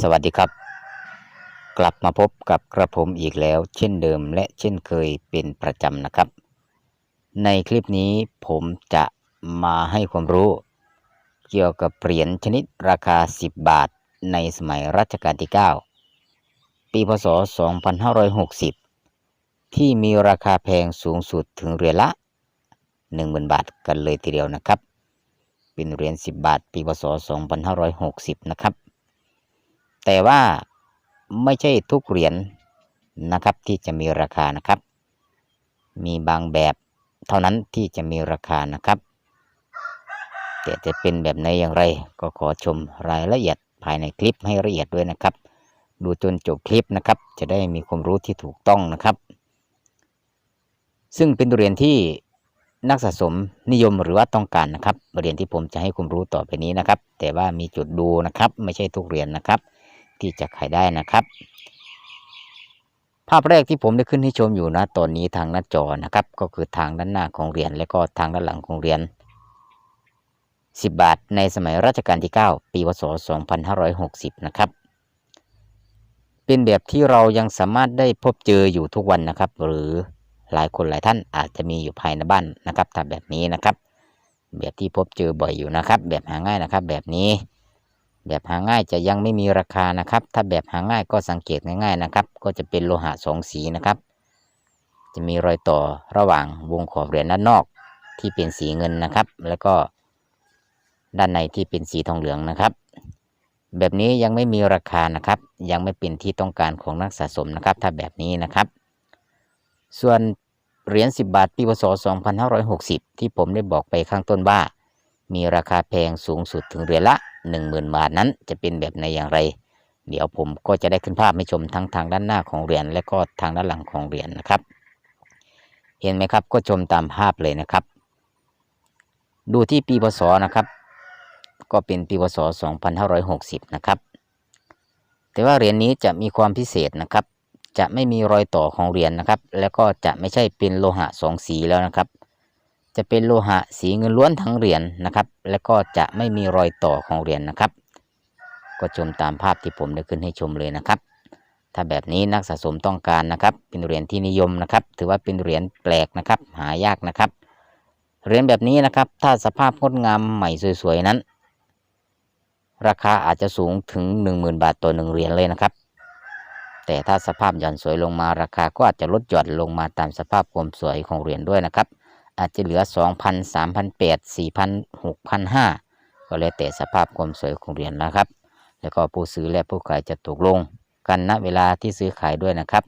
สวัสดีครับ กลับมาพบกับกระผมอีกแล้ว เช่นเดิมและเช่นเคยเป็นประจำนะครับ ในคลิปนี้ผมจะมาให้ความรู้ เกี่ยวกับเหรียญชนิดราคา 10 บาท ในสมัยรัชกาลที่ 9 ปีพศ 2560 ที่มีราคาแพงสูงสุดถึงเหรียญละ 10,000 บาทกันเลยทีเดียวนะครับ เป็นเหรียญ 10 บาท ปีพศ 2560 นะครับ แต่ว่าไม่ใช่ทุกเหรียญนะครับที่จะมีราคานะครับ มีบางแบบเท่านั้นที่จะมีราคานะครับแต่จะเป็นแบบไหนอย่างไร ก็ขอชมรายละเอียดภายในคลิปให้ละเอียดด้วยนะครับ ดูจนจบคลิปนะครับ จะได้มีความรู้ที่ถูกต้องนะครับ ซึ่งเป็นเหรียญที่นักสะสมนิยมหรือว่าต้องการนะครับเหรียญที่ผมจะให้ความรู้ต่อไปนี้นะครับ แต่ว่ามีจุดดูนะครับ ไม่ใช่ทุกเหรียญนะครับ ที่จะขายได้นะครับ ภาพแรกที่ผมได้ขึ้นให้ชมอยู่นะตอนนี้ทางหน้าจอนะครับ ก็คือทางด้านหน้าของเหรียญและก็ทางด้านหลังของเหรียญ10 บาท ในสมัยรัชกาลที่ 9 ปีพศ 2560 นะครับ เป็นแบบที่เรายังสามารถได้พบเจออยู่ทุกวันนะครับ หรือหลายคนหลายท่านอาจจะมีอยู่ภายในบ้านนะครับถ้าแบบนี้นะครับ แบบที่พบเจอบ่อยอยู่นะครับ แบบหาง่ายนะครับ แบบนี้ แบบหาง่ายจะยังไม่มีราคานะครับ ถ้าแบบหาง่ายก็สังเกตง่ายๆนะครับ ก็จะเป็นโลหะสองสีนะครับ จะมีรอยต่อระหว่างวงขอบเหรียญด้านนอกที่เป็นสีเงินนะครับ แล้วก็ด้านในที่เป็นสีทองเหลืองนะครับ แบบนี้ยังไม่มีราคานะครับ ยังไม่เป็นที่ต้องการของนักสะสมนะครับ ถ้าแบบนี้นะครับ ส่วนเหรียญ10 บาทปีพศ 2560 ที่ผมได้บอกไปข้างต้นว่า มีราคาแพงสูงสุดถึงเหรียญละ 10,000บาทนั้นจะเป็นแบบในอย่างไร เดี๋ยวผมก็จะได้ขึ้นภาพให้ชมทั้งทางด้านหน้าของเหรียญและก็ทางด้านหลังของเหรียญนะครับ เห็นไหมครับก็ชมตามภาพเลยนะครับ ดูที่ปีพศนะครับ ก็เป็นปีพศ 2560 นะครับ แต่ว่าเหรียญนี้จะมีความพิเศษนะครับ จะไม่มีรอยต่อของเหรียญนะครับ แล้วก็จะไม่ใช่เป็นโลหะสองสีแล้วนะครับ จะเป็นโลหะสีเงินล้วนทั้งเหรียญนะครับ แล้วก็จะไม่มีรอยต่อของเหรียญนะครับ ก็ชมตามภาพที่ผมได้ขึ้นให้ชมเลยนะครับ ถ้าแบบนี้นักสะสมต้องการนะครับ เป็นเหรียญที่นิยมนะครับ ถือว่าเป็นเหรียญแปลกนะครับ หายากนะครับ เหรียญแบบนี้นะครับ ถ้าสภาพงดงามใหม่สวยๆนั้น ราคาอาจจะสูงถึง 10,000 บาทต่อหนึ่งเหรียญเลยนะครับแต่ถ้าสภาพหย่อนสวยลงมาราคาก็อาจจะลดหย่อนลงมาตามสภาพความสวยของเหรียญด้วยนะครับ อาจจะเหลือ2,000 3,800 4,000 6,500ก็แล้วแต่สภาพความสวยของเหรียญนะครับ แล้วก็ผู้ซื้อและผู้ขายจะตกลงกันณเวลาที่ซื้อขายด้วยนะครับ